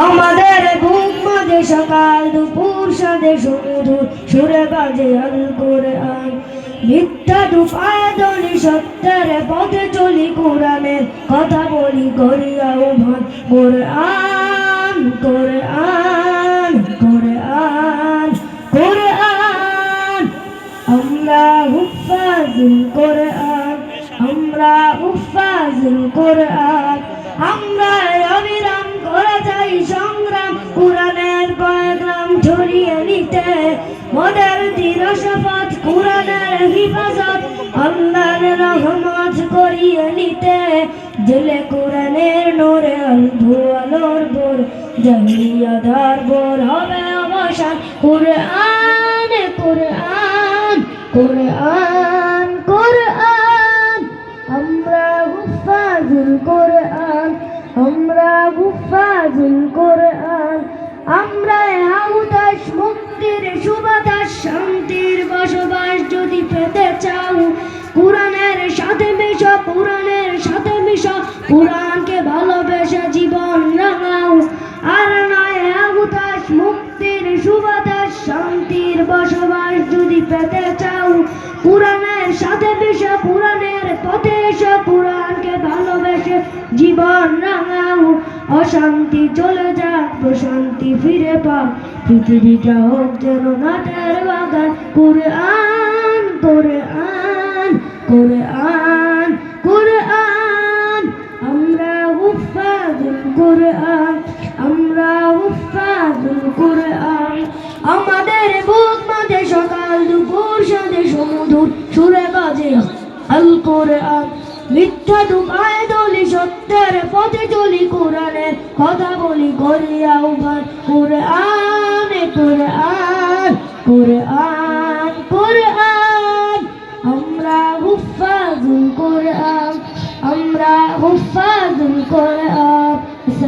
আমাদের ঘুম মাঝে সকাল, দুপুর সাদে সমুদ্র সুরে বাজে আল করে আন মিথ্যা ডুবায় দলি সত্যের পথে চলি কোরআনের কথা বলি করিয়া ভান করে আন করে আন করে আন করে আন আমরা হুফাজুল করে আন আমরা হুফাজুল করে আন আমরা অবিরাম মোদের দৃঢ় শপথ, কোরআনের হিফাজত, আল্লাহর রহমত করিয়ে নিতে। জেলে কোরআনের নোরে আলভু আলোর বোর জাহিয়াদার বোর হবে অবসান। কোরআন কোরআন কোরআন কোরআন। আমরা হুফাজুল কোরআন, আমরা হুফাজুল কোরআন। মিশো কোরআনের সাথে মিশো কোরআনকে ভালোবেসে জীবন রাঙাও। আর নয় হাউদাস মুক্তির সুবাতাস শান্তির বসবাস যদি পেতে চাও। কোরআনের সাথে মিশো কোরআনের পথে এসো কোরআনকে ভালোবেসে জীবন রাঙাও। অশান্তি চলে যাক, প্রশান্তি ফিরে পাও পৃথিবীটা হোক যেন নাটের বাগান। করে আন করে আন করে আন হুফাজুল আমরা হুফাজুল করে আন আমাদের বুক মাঝে সকাল, দুপুর সাথে সমুদ্র, সুরে বাজে আল করে আন মিথ্যা ডুবায় দলি, সত্যের পথে চলি কোরআনের কথা বলি করিয়া উভান করে আনে করে আন করে আন আমরা হুফাজুল করে আন আমরা হুফাজুল করে আন